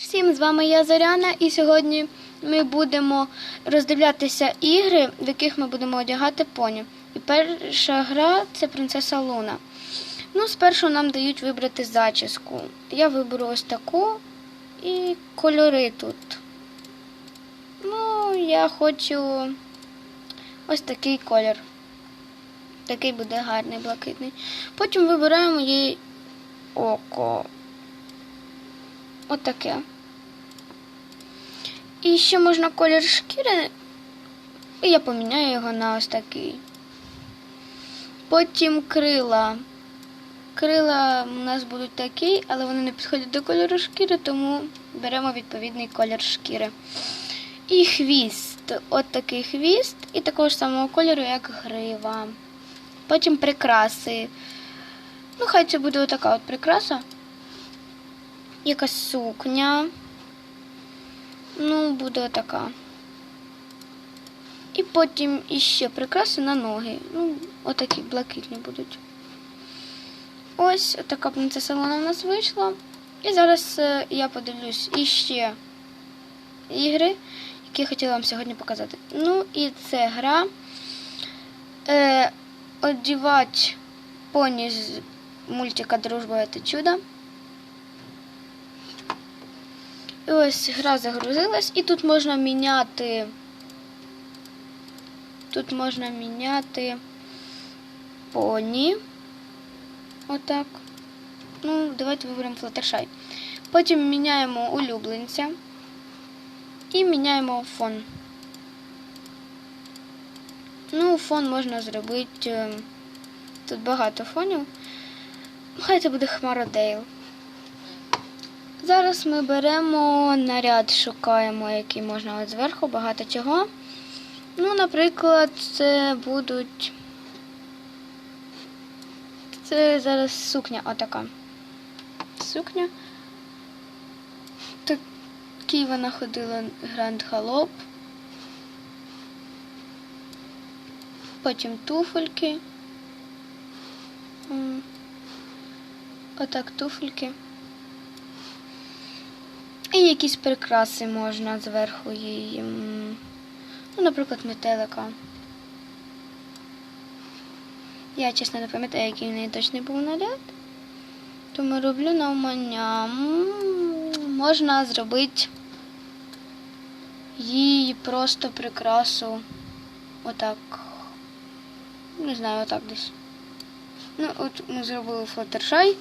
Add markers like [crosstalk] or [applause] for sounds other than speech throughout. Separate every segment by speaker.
Speaker 1: Всім з вами я Зоряна, і сьогодні ми будемо роздивлятися ігри, в яких ми будемо одягати поні. І перша гра це принцеса Луна. Ну, спершу нам дають вибрати зачіску. Я виберу ось таку і кольори тут. Ну, я хочу ось такий колір. Такий буде гарний, блакитний. Потім вибираємо їй око. Отаке. І ще можна колір шкіри. І я поміняю його на ось такий. Потім крила. Крила у нас будуть такі, але вони не підходять до кольору шкіри, тому беремо відповідний колір шкіри. І хвіст. От такий хвіст, і такого ж самого кольору, як грива. Потім прикраси. Ну, хай це буде отака от прикраса якась сукня. Ну, буде отака. І потім іще прикраси на ноги. Ну, отакі блакитні будуть. Ось така принцеса Луна в нас вийшла. І зараз е, я подивлюсь іще ігри, які я хотіла вам сьогодні показати. Ну, і це гра. Е, одівати поні з мультика Дружба це чудо. І ось гра загрузилась, і тут можна міняти. Тут можна міняти поні. Отак. Ну, давайте виберемо Флаттершай. Потім міняємо улюбленця і міняємо фон. Ну, фон можна зробити. е, Тут багато фонів. Хай це буде Хмародейл. Зараз ми беремо наряд, шукаємо, який можна от зверху, багато чого. Ну, наприклад, це будуть. Це зараз сукня отака. Сукня. Такий вона ходила гранд галоп. Потім туфельки. Отак туфельки. І якісь прикраси можна зверху її. Ну, наприклад, метелика. Я, чесно, не пам'ятаю, який в неї точний був наряд. Тому роблю навмання. Можна зробити їй просто прикрасу. Отак. Не знаю, отак десь. Ну, от ми зробили флаттершай.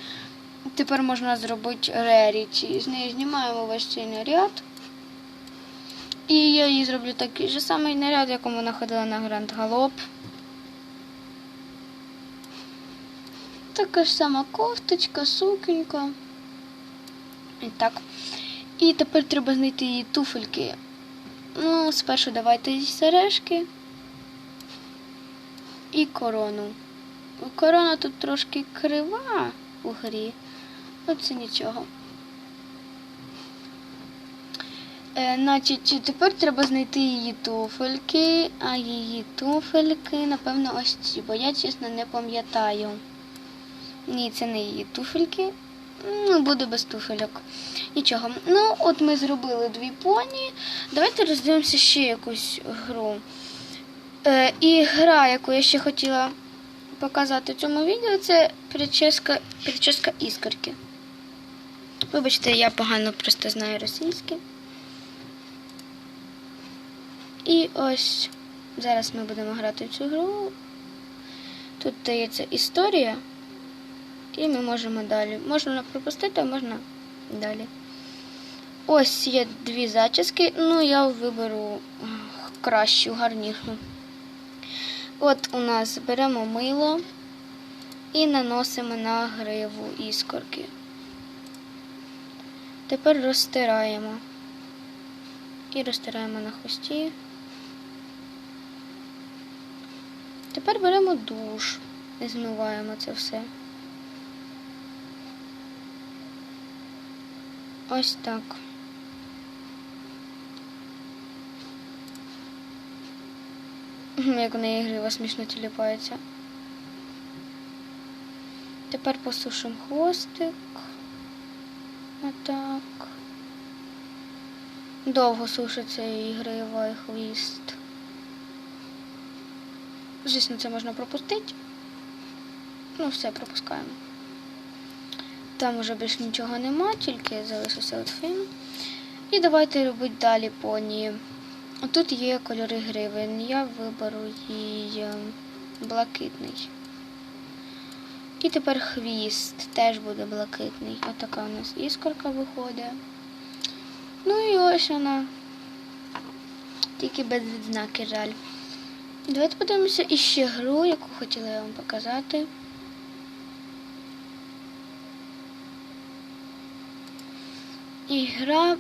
Speaker 1: Тепер можна зробити реріті. З неї знімаємо весь цей наряд. І я їй зроблю такий же самий наряд, якому вона ходила на Гранд Галоп. Така ж сама кофточка, сукенька. І так. І тепер треба знайти її туфельки. Ну, спершу давайте їй сережки і корону. Корона тут трошки крива у грі. Ну, це нічого. Е, значить, тепер треба знайти її туфельки, а її туфельки, напевно, ось ці, бо я, чесно, не пам'ятаю. Ні, це не її туфельки. Ну, буду без туфельок. Нічого. Ну, от ми зробили дві поні. Давайте роздивимося ще якусь гру. Е, і гра, яку я ще хотіла показати в цьому відео, це прическа, прическа іскорки. Вибачте, я погано просто знаю російське. І ось зараз ми будемо грати в цю гру. Тут дається історія, і ми можемо далі. Можна пропустити, а можна далі. Ось є дві зачіски. Ну, я виберу кращу, гарнішу. От у нас беремо мило і наносимо на гриву іскорки. Тепер розтираємо. І розтираємо на хвості. Тепер беремо душ і змиваємо це все. Ось так. Як у неї грива смішно тіліпається. Тепер посушимо хвостик. Отак. Довго сушиться ігривий хвіст. Звісно, це можна пропустити. Ну, все пропускаємо. Там уже більш нічого нема, тільки залишився от фін. І давайте робити далі поні. Тут є кольори гривень. Я виберу її е, блакитний. І тепер хвіст теж буде блакитний. Отака у нас іскорка виходить. Ну і ось вона. Тільки без відзнаки жаль. Давайте подивимося іще гру, яку хотіла я вам показати. Ігра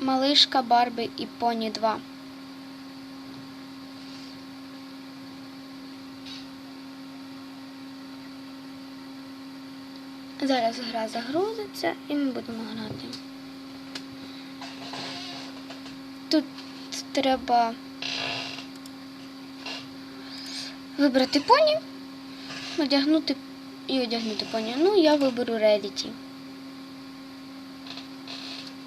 Speaker 1: Малишка Барбі і Поні 2. Зараз гра загрузиться і ми будемо грати. Тут треба вибрати поні, одягнути і одягнути поні. Ну, я виберу Реліті.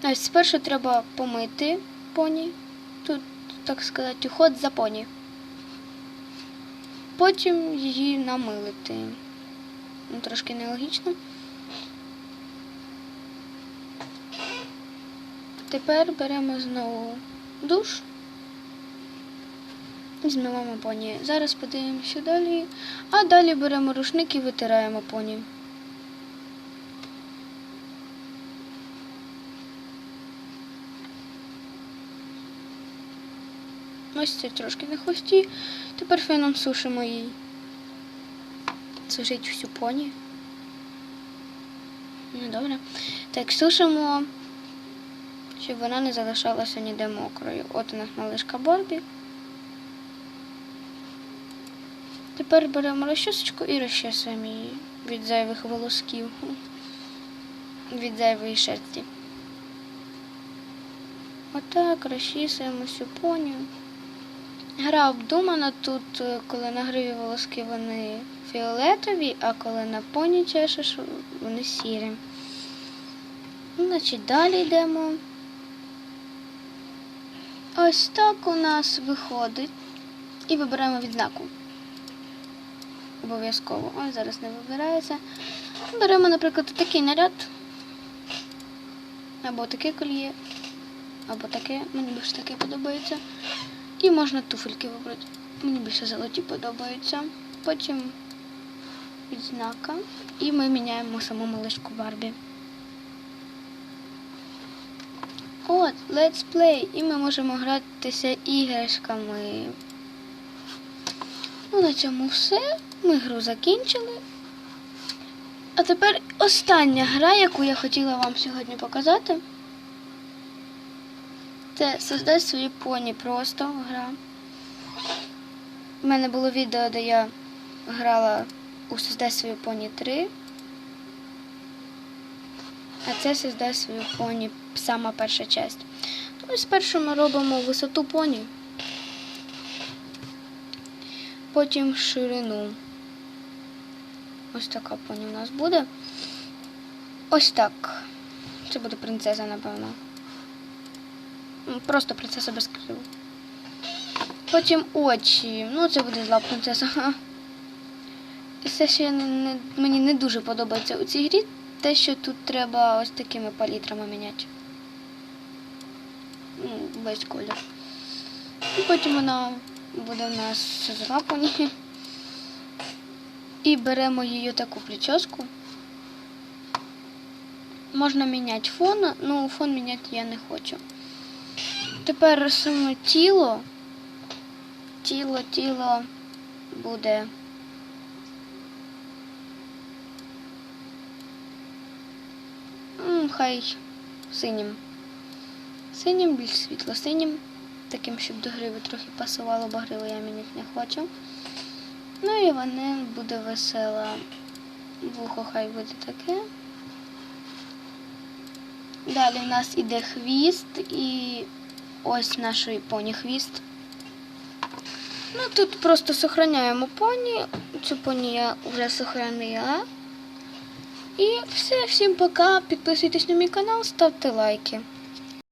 Speaker 1: Ось спершу треба помити поні. Тут, так сказати, уход за поні. Потім її намилити. Ну, трошки нелогічно. Тепер беремо знову душ і змиваємо поні. Зараз подивимося далі. А далі беремо рушник і витираємо поні. Ось це трошки на хвості. Тепер феном сушимо її. Сушить всю поні. Ну, добре. Так, сушимо, щоб вона не залишалася ніде мокрою. От у нас малишка Барбі. Тепер беремо розчісочку і розчесуємо її від зайвих волосків, від зайвої шерсті. Отак розчісуємо всю поню. Гра обдумана тут, е, коли на гриві волоски вони фіолетові, а коли на поні чешеш, вони сірі. Значить, далі йдемо. Ось так у нас виходить. І вибираємо відзнаку. Обов'язково. Ось зараз не вибирається. Беремо, наприклад, такий наряд. Або таке кольє, або таке. Мені більше таке подобається. І можна туфельки вибрати. Мені більше золоті подобаються. Потім відзнака. І ми міняємо саму малишку Барбі. От, let's play. І ми можемо гратися іграшками. Ну, на цьому все. Ми гру закінчили. А тепер остання гра, яку я хотіла вам сьогодні показати. Це создай свої поні просто гра. У мене було відео, де я грала у Создай свою поні 3. А це создай свою поні сама перша часть. Ну і спершу ми робимо висоту поні, потім ширину. Ось така поні у нас буде. Ось так. Це буде принцеса, напевно. Просто принцеса без крил. Потім очі. Ну, це буде зла принцеса. [laughs] Це ще не, не, мені не дуже подобається у цій грі. Те, що тут треба ось такими палітрами міняти. Ну, весь колір. І потім вона буде у нас зла поні. І беремо її таку прическу. Можна міняти фон, ну фон міняти я не хочу. Тепер саме тіло. Тіло, тіло буде. Хай синім. Синім, більш світло-синім. Таким, щоб до гриви трохи пасувало, бо гриву я міняти не хочу. Ну і вони буде весела. Вухо хай буде таке. Далі в нас іде хвіст і ось наш поні хвіст. Ну тут просто сохраняємо поні. Цю поні я вже сохранила. І все, всім пока. Підписуйтесь на мій канал, ставте лайки.